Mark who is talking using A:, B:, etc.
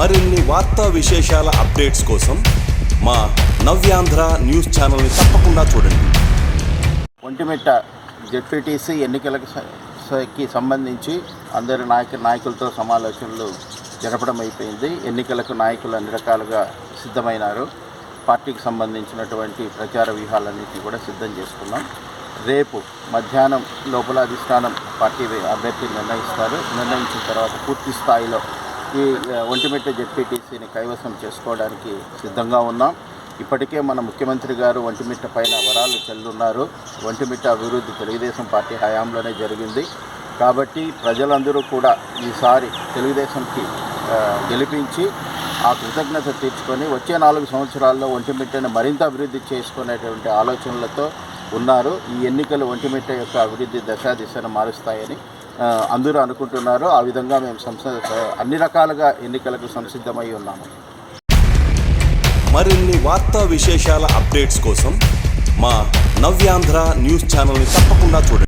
A: మరిన్ని వార్తా విశేషాల అప్డేట్స్ కోసం మా నవ్యాంధ్ర న్యూస్ ఛానల్ని తప్పకుండా చూడండి.
B: ఒంటిమిట్ట జెడ్పీటీసీ ఎన్నికలకు సంబంధించి అందరి నాయక నాయకులతో సమాలోచనలు జరపడం అయిపోయింది. ఎన్నికలకు నాయకులు అన్ని రకాలుగా సిద్ధమైనారు. పార్టీకి సంబంధించినటువంటి ప్రచార వ్యూహాలన్నింటినీ కూడా సిద్ధం చేసుకున్నాం. రేపు మధ్యాహ్నం లోపల అధిష్టానం పార్టీ అభ్యర్థి నిర్ణయిస్తారు. నిర్ణయించిన తర్వాత పూర్తి స్థాయిలో ఈ ఒంటిమిట్ట జెడ్పీటీసీని కైవసం చేసుకోవడానికి సిద్ధంగా ఉన్నాం. ఇప్పటికే మన ముఖ్యమంత్రి గారు ఒంటిమిట్ట పైన వరాలు చెల్లున్నారు. ఒంటిమిట్ట అభివృద్ధి తెలుగుదేశం పార్టీ హయాంలోనే జరిగింది. కాబట్టి ప్రజలందరూ కూడా ఈసారి తెలుగుదేశంకి గెలిపించి ఆ కృతజ్ఞత తీర్చుకొని వచ్చే నాలుగు సంవత్సరాల్లో ఒంటిమిట్టను మరింత అభివృద్ధి చేసుకునేటువంటి ఆలోచనలతో ఉన్నారు. ఈ ఎన్నికలు ఒంటిమిట్ట యొక్క అభివృద్ధి దశా దిశను మారుస్తాయని అందరూ అనుకుంటున్నారు. ఆ విధంగా మేము సంస అన్ని రకాలుగా ఎన్నికలకు సంసిద్ధమై ఉన్నాము.
A: మరిన్ని వార్తా విశేషాల అప్డేట్స్ కోసం మా నవ్యాంధ్ర న్యూస్ ఛానల్ని తప్పకుండా చూడండి.